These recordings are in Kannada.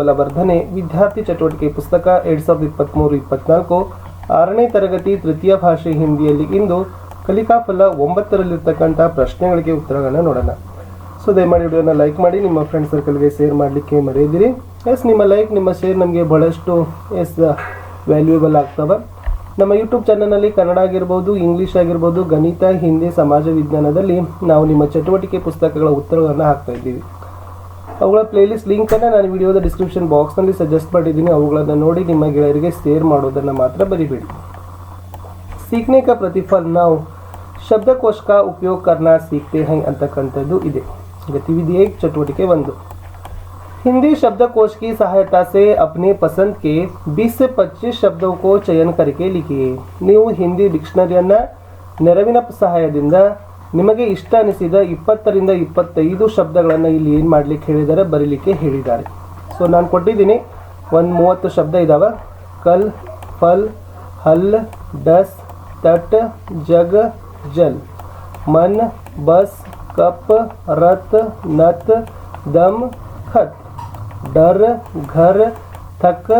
ಬಲವರ್ಧನೆ, ವಿದ್ಯಾರ್ಥಿ ಚಟುವಟಿಕೆ ಪುಸ್ತಕ, ಎರಡ್ ಸಾವಿರದ ಇಪ್ಪತ್ತ್ಮೂರು ಇಪ್ಪತ್ನಾಲ್ಕು. ಆರನೇ ತರಗತಿ ತೃತೀಯ ಭಾಷೆ ಹಿಂದಿಯಲ್ಲಿ ಇಂದು ಕಲಿಕಾ ಫಲ ಒಂಬತ್ತರಲ್ಲಿರ್ತಕ್ಕಂಥ ಪ್ರಶ್ನೆಗಳಿಗೆ ಉತ್ತರಗಳನ್ನು ನೋಡೋಣ. ಸೊ ದಯಮಾಡಿ ವಿಡಿಯೋನ ಲೈಕ್ ಮಾಡಿ, ನಿಮ್ಮ ಫ್ರೆಂಡ್ ಸರ್ಕಲ್ಗೆ ಶೇರ್ ಮಾಡಲಿಕ್ಕೆ ಮರೆಯದಿರಿ. ಎಸ್ ನಿಮ್ಮ ಲೈಕ್ ನಿಮ್ಮ ಶೇರ್ ನಮಗೆ ಬಹಳಷ್ಟು ಎಸ್ ವ್ಯಾಲ್ಯೂಯಬಲ್ ಆಗ್ತವೆ. ನಮ್ಮ ಯೂಟ್ಯೂಬ್ ಚಾನಲ್ನಲ್ಲಿ ಕನ್ನಡ ಆಗಿರ್ಬೋದು ಇಂಗ್ಲೀಷ್ ಆಗಿರ್ಬೋದು, ಗಣಿತ, ಹಿಂದಿ, ಸಮಾಜ ವಿಜ್ಞಾನದಲ್ಲಿ ನಾವು ನಿಮ್ಮ ಚಟುವಟಿಕೆ ಪುಸ್ತಕಗಳ ಉತ್ತರಗಳನ್ನು ಹಾಕ್ತಾ ಇದ್ದೀವಿ. ಅವುಗಳ ಪ್ಲೇಲಿಸ್ಟ್ ಲಿಂಕನ್ನು ನಾನು ವಿಡಿಯೋದ ಡಿಸ್ಕ್ರಿಪ್ಷನ್ ಬಾಕ್ಸ್ನಲ್ಲಿ ಸಜೆಸ್ಟ್ ಮಾಡಿದ್ದೀನಿ ಅವುಗಳನ್ನು ನೋಡಿ ನಿಮ್ಮ ಗೆಳೆಯರಿಗೆ ಶೇರ್ ಮಾಡೋದನ್ನು ಮಾತ್ರ ಬರಿಬೇಡಿ सीखने का प्रतिफल ನಾವು ಶಬ್ದಕೋಶ का उपयोग करना सीखते हैं ಅಂತಕ್ಕಂಥದ್ದು ಇದೆ गतिविधि एक चटुवटिके ಒಂದು हिंदी शब्दकोश की सहायता से अपने पसंद के 20 से 25 शब्दों को चयन करके लिखिए ನೀವು ಹಿಂದಿ ಡಿಕ್ಷನರಿಯನ್ನು ನೆರವಿನ ಸಹಾಯದಿಂದ ನಿಮಗೆ ಇಷ್ಟ ಅನಿಸಿದ ಇಪ್ಪತ್ತರಿಂದ ಇಪ್ಪತ್ತೈದು ಶಬ್ದಗಳನ್ನು ಇಲ್ಲಿ ಏನು ಮಾಡಲಿಕ್ಕೆ ಹೇಳಿದ್ದಾರೆ, ಬರೀಲಿಕ್ಕೆ ಹೇಳಿದ್ದಾರೆ. ಸೊ ನಾನು ಕೊಟ್ಟಿದ್ದೀನಿ. ಒಂದು ಮೂವತ್ತು ಶಬ್ದ ಇದಾವೆ. ಕಲ್, ಫಲ್, ಹಲ್, ಡಸ್, ತಟ್, ಜಗ್, ಜಲ್. ಮನ್, ಬಸ್, ಕಪ್, ರತ್, ನತ್, ದಮ್, ಖತ್. ಡರ್, ಘರ್, ಥಕ್,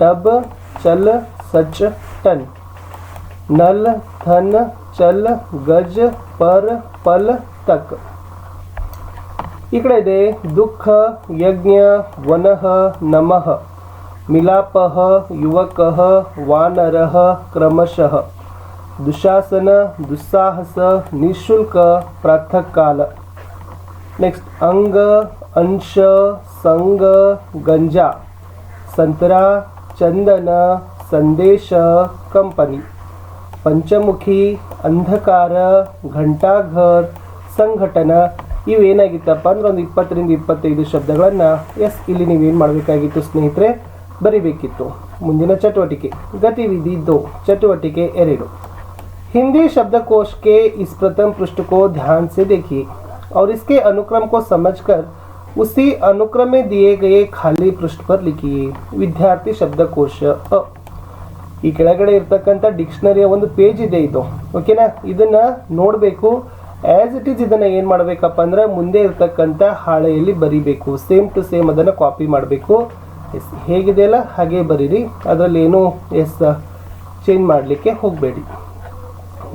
ಟಬ್, ಚಲ್, ಸಚ್, ಟನ್. ನಲ್ ಥನ್ चल गज पर पल तक। इकडे दे दुःख यज्ञ वनः नमः। मिलापः युवकः वानरः क्रमशः। दुशासन दुस्साहस निशुल्क प्रातःकाल। नेक्स्ट अंग अंश संग गंजा। संतरा चंदन संदेश कंपनी। पंचमुखी ಅಂಧಕಾರ ಘಂಟಾಘರ್ ಸಂಘಟನ ಇವೇನಾಗಿತ್ತಪ್ಪ ಅಂದ್ರೆ ಒಂದು ಇಪ್ಪತ್ತರಿಂದ ಇಪ್ಪತ್ತೈದು ಶಬ್ದಗಳನ್ನು ಎಸ್ ಇಲ್ಲಿ ನೀವೇನು ಮಾಡಬೇಕಾಗಿತ್ತು ಸ್ನೇಹಿತರೆ ಬರಿಬೇಕಿತ್ತು ಮುಂದಿನ ಚಟುವಟಿಕೆ ಗತಿವಿಧಿ ದೋ ಚಟುವಟಿಕೆ ಎರಡು हिंदी शब्दकोश के इस प्रथम पृष्ठ को ध्यान से देखिए और इसके अनुक्रम को समझकर उसी अनुक्रम में दिए गए खाली पृष्ठ पर लिखिए ವಿದ್ಯಾರ್ಥಿ ಶಬ್ದಕೋಶ ಅ ಈ ಕೆಳಗಡೆ ಇರ್ತಕ್ಕಂಥ ಡಿಕ್ಷನರಿಯ ಒಂದು ಪೇಜ್ ಇದೆ ಇದು. ಓಕೆನಾ ಇದನ್ನ ನೋಡಬೇಕು. ಆ್ಯಸ್ ಇಟ್ ಈಸ್ ಇದನ್ನು ಏನು ಮಾಡಬೇಕಪ್ಪ ಅಂದರೆ ಮುಂದೆ ಇರ್ತಕ್ಕಂಥ ಹಾಳೆಯಲ್ಲಿ ಬರಿಬೇಕು. ಸೇಮ್ ಟು ಸೇಮ್ ಅದನ್ನು ಕಾಪಿ ಮಾಡಬೇಕು. ಎಸ್ ಹೇಗಿದೆಯಲ್ಲ ಹಾಗೆ ಬರೀರಿ. ಅದರಲ್ಲಿ ಏನು ಎಸ್ ಚೇಂಜ್ ಮಾಡಲಿಕ್ಕೆ ಹೋಗಬೇಡಿ.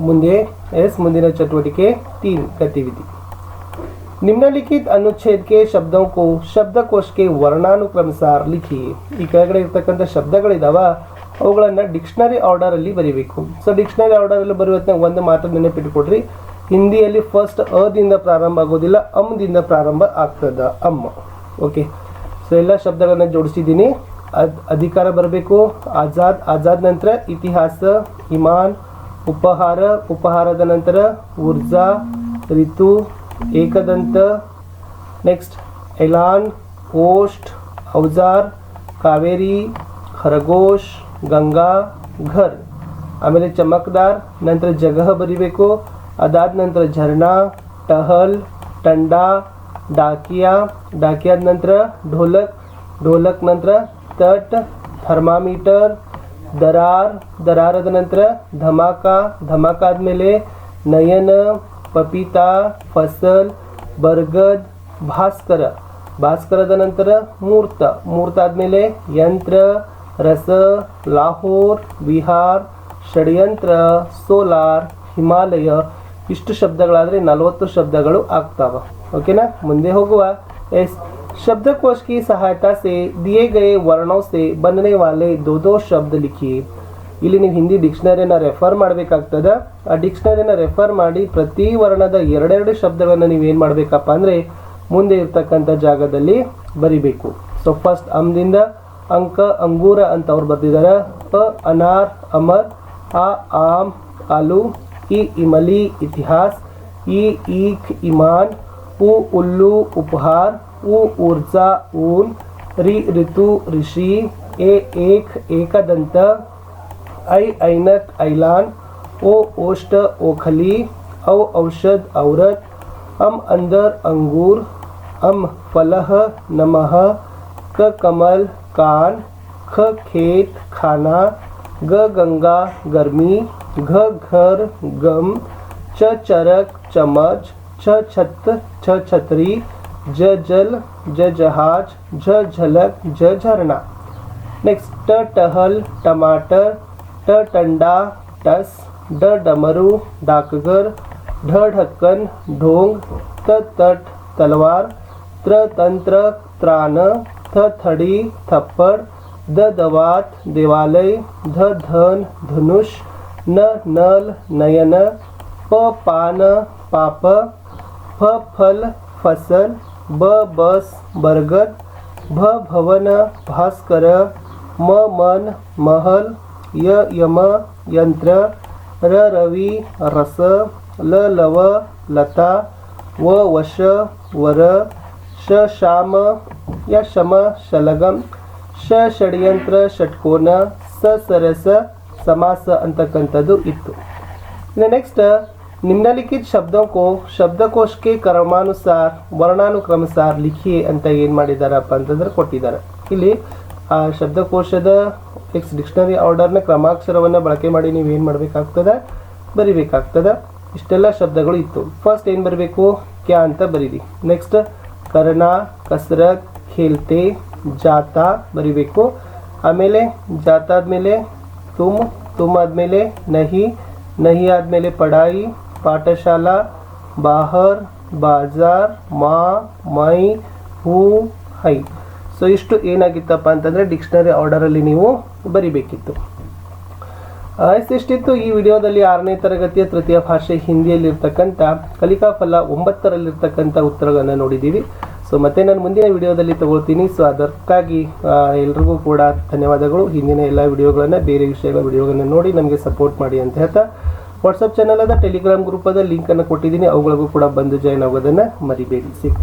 ಮುಂದೆ ಎಸ್ ಮುಂದಿನ ಚಟುವಟಿಕೆ ತೀನ್ ಗತಿವಿಧಿ. ನಿಮ್ನಲಿಖಿತ ಅನುಚ್ಛೇದಕ್ಕೆ ಶಬ್ದಕ್ಕೂ ಶಬ್ದಕೋಶಕ್ಕೆ ವರ್ಣಾನುಕ್ರಮಸಾರ ಲಿಖಿ ಈ ಕೆಳಗಡೆ ಇರ್ತಕ್ಕಂಥ ಶಬ್ದಗಳಿದಾವ ಅವುಗಳನ್ನು ಡಿಕ್ಷನರಿ ಆರ್ಡರಲ್ಲಿ ಬರೀಬೇಕು. ಸೊ ಡಿಕ್ಷನರಿ ಆರ್ಡರಲ್ಲಿ ಬರೆಯುವಂತ ಒಂದು ಮಾತ್ರ ನೆನಪಿಟ್ಕೊಡ್ರಿ ಹಿಂದಿಯಲ್ಲಿ ಫಸ್ಟ್ ಅದಿಂದ ಪ್ರಾರಂಭ ಆಗೋದಿಲ್ಲ ಅಮ್ದಿಂದ ಪ್ರಾರಂಭ ಆಗ್ತದ ಅಮ್ಮ ಓಕೆ ಸೊ ಎಲ್ಲ ಶಬ್ದಗಳನ್ನು ಜೋಡಿಸಿದ್ದೀನಿ. ಅದ್ ಅಧಿಕಾರ ಬರಬೇಕು, ಆಜಾದ್ ಆಜಾದ್ ನಂತರ ಇತಿಹಾಸ, ಇಮಾನ್, ಉಪಹಾರ, ಉಪಹಾರದ ನಂತರ ಊರ್ಜಾ ಋತು ಏಕದಂತ. ನೆಕ್ಸ್ಟ್ ಎಲಾನ್, ಪೋಸ್ಟ್, ಔಜಾರ್, ಕಾವೇರಿ, ಖರಗೋಶ್ ಗಂಗಾ ಘರ್ ಆಮೇಲೆ ಚಮಕ್ದಾರ್ ನಂತರ ಜಗಹ ಬರಿಬೇಕು ಅದಾದ ನಂತರ ಝರ್ನಾ ಟಹಲ್ ಟಂಡಾ ಡಾಕಿಯಾ ಡಾಕಿಯಾದ ನಂತರ ಢೋಲಕ್ ಢೋಲಕ್ ನಂತರ ತಟ್ ಥರ್ಮಾಮೀಟರ್ ದರಾರ್ ದರಾರದ ನಂತರ ಧಮಾಕ ಧಮಾಕ ಆದಮೇಲೆ ನಯನ ಪಪೀತಾ ಫಸಲ್ ಬರ್ಗದ್ ಭಾಸ್ಕರ ಭಾಸ್ಕರದ ನಂತರ ಮೂರ್ತ ಮೂರ್ತ ಆದಮೇಲೆ ಯಂತ್ರ ರಸ ಲಾಹೋರ್ ಬಿಹಾರ್ ಷಡ್ಯಂತ್ರ ಸೋಲಾರ್ ಹಿಮಾಲಯ ಇಷ್ಟು ಶಬ್ದಗಳಾದರೆ ನಲವತ್ತು ಶಬ್ದಗಳು ಆಗ್ತಾವ ಓಕೆನಾ ಮುಂದೆ ಹೋಗುವ ಎಸ್ शब्दकोश की सहायता से दिए गए वर्णों से बनने वाले दो दो शब्द लिखिए ಇಲ್ಲಿ ನೀವು ಹಿಂದಿ ಡಿಕ್ಷನರಿನ ರೆಫರ್ ಮಾಡಬೇಕಾಗ್ತದ ಆ ಡಿಕ್ಷನರಿನ ರೆಫರ್ ಮಾಡಿ ಪ್ರತಿ ವರ್ಣದ ಎರಡೆರಡು ಶಬ್ದಗಳನ್ನು ನೀವು ಏನು ಮಾಡಬೇಕಪ್ಪ ಅಂದರೆ ಮುಂದೆ ಇರ್ತಕ್ಕಂಥ ಜಾಗದಲ್ಲಿ ಬರಿಬೇಕು ಸೊ ಫಸ್ಟ್ ಅಮ್ದಿಂದ ಅಂಕ ಅಂಗೂರ ಅಂತ ಅವ್ರು ಬರ್ದಿದ್ದಾರೆ ಅ ಅನಾರ್ ಅಮರ್ ಆ ಆಮ್ ಆಲೂ ಇ ಇಮಲಿ ಇತಿಹಾಸ್ ಇ ಈಖ್ ಇಮಾನ್ ಉ ಉಲ್ಲು ಉಪಹಾರ್ उ ऊर्जा ऊन रि ऋतु ऋषि ए एक एकदंत ऐ ऐनक ऐलान ओ ओष्ट ओखली औ औषध औरत अम अंदर अंगूर अम फलह नमः क कमल कान, ख खेत, खाना, ग गंगा, गर्मी, घ घर, गम, च चरक, चमच, छ छत, छ छतरी, ज जल, ज जहाज़ झ झलक झ झरना। नेक्स्ट ट टहल, टमाटर, ट टंडा, टस, ड डमरू, डाकघर, ढ ढक्कन, ढोंग, त तट, तलवार, त्र तंत्र, त्राण थडी थप्पड द दवात देवालय ध धन धनुष न नल नयन प पान पाप फ फल फसल ब बस बरगद भ भवन भास्कर म मन महल य यम यंत्र र रवी रस ल लव लता व वश वर श ಶಾಮ ಯ ಶಮ ಶಲಗಂ ಶ ಷಡ್ಯಂತ್ರ ಷಟ್ಕೋನ ಸ ಸರಸ ಸಮಾಸ ಅಂತಕ್ಕಂಥದ್ದು ಇತ್ತು ಇನ್ನು ನೆಕ್ಸ್ಟ್ निम्नलिखित शब्दों को शब्दकोश के क्रमानुसार ವರ್ಣಾನುಕ್ರಮಸಾರ್ ಲಿಖಿ ಅಂತ ಏನು ಮಾಡಿದಾರಪ್ಪ ಅಂತಂದ್ರೆ ಕೊಟ್ಟಿದ್ದಾರೆ ಇಲ್ಲಿ ಆ ಶಬ್ದಕೋಶದ ಎಕ್ಸ್ ಡಿಕ್ಷನರಿ ಆರ್ಡರ್ನ ಕ್ರಮಾಕ್ಷರವನ್ನು ಬಳಕೆ ಮಾಡಿ ನೀವು ಏನು ಮಾಡಬೇಕಾಗ್ತದೆ ಬರಿಬೇಕಾಗ್ತದೆ ಇಷ್ಟೆಲ್ಲ ಶಬ್ದಗಳು ಇತ್ತು ಫಸ್ಟ್ ಏನು ಬರಬೇಕು ಕ್ಯಾ ಅಂತ ಬರೀರಿ ನೆಕ್ಸ್ಟ್ ಕರ್ಣ ಕಸರತ್ ಖೇಲ್ತೆ ಜಾತ ಬರಿಬೇಕು ಆಮೇಲೆ ಜಾತ ಆದಮೇಲೆ ತುಮ್ ತುಮ್ ಆದಮೇಲೆ ನಹಿ ನಹಿ ಆದಮೇಲೆ ಪಡಾಯಿ ಪಾಠಶಾಲಾ ಬಾಹರ್ ಬಾಜಾರ್ ಮಾ ಮೈ ಹೂ ಹೈ ಸೊ ಇಷ್ಟು ಏನಾಗಿತ್ತಪ್ಪ ಅಂತಂದರೆ ಡಿಕ್ಷನರಿ ಆರ್ಡರಲ್ಲಿ ನೀವು ಬರಿಬೇಕಿತ್ತು ಇಷ್ಟಿತ್ತು ಈ ವಿಡಿಯೋದಲ್ಲಿ ಆರನೇ ತರಗತಿಯ ತೃತೀಯ ಭಾಷೆ ಹಿಂದಿಯಲ್ಲಿರ್ತಕ್ಕಂಥ ಕಲಿಕಾ ಫಲ ಒಂಬತ್ತರಲ್ಲಿರ್ತಕ್ಕಂಥ ಉತ್ತರಗಳನ್ನು ನೋಡಿದ್ದೀವಿ. ಸೊ ಮತ್ತೆ ನಾನು ಮುಂದಿನ ವಿಡಿಯೋದಲ್ಲಿ ತಗೊಳ್ತೀನಿ. ಸೊ ಅದಕ್ಕಾಗಿ ಎಲ್ರಿಗೂ ಕೂಡ ಧನ್ಯವಾದಗಳು. ಹಿಂದಿನ ಎಲ್ಲ ವಿಡಿಯೋಗಳನ್ನು, ಬೇರೆ ವಿಷಯಗಳ ವಿಡಿಯೋಗಳನ್ನು ನೋಡಿ ನಮಗೆ ಸಪೋರ್ಟ್ ಮಾಡಿ ಅಂತ ಹೇಳ್ತಾ ವಾಟ್ಸಪ್ ಚಾನಲ್ ಅದ ಟೆಲಿಗ್ರಾಮ್ ಗ್ರೂಪ್ ಅದ ಲಿಂಕನ್ನು ಕೊಟ್ಟಿದ್ದೀನಿ. ಅವುಗಳಿಗೂ ಕೂಡ ಬಂದು ಜಾಯ್ನ್ ಆಗೋದನ್ನು ಮರಿಬೇಡಿ. ಸಿಗ್ತೀನಿ.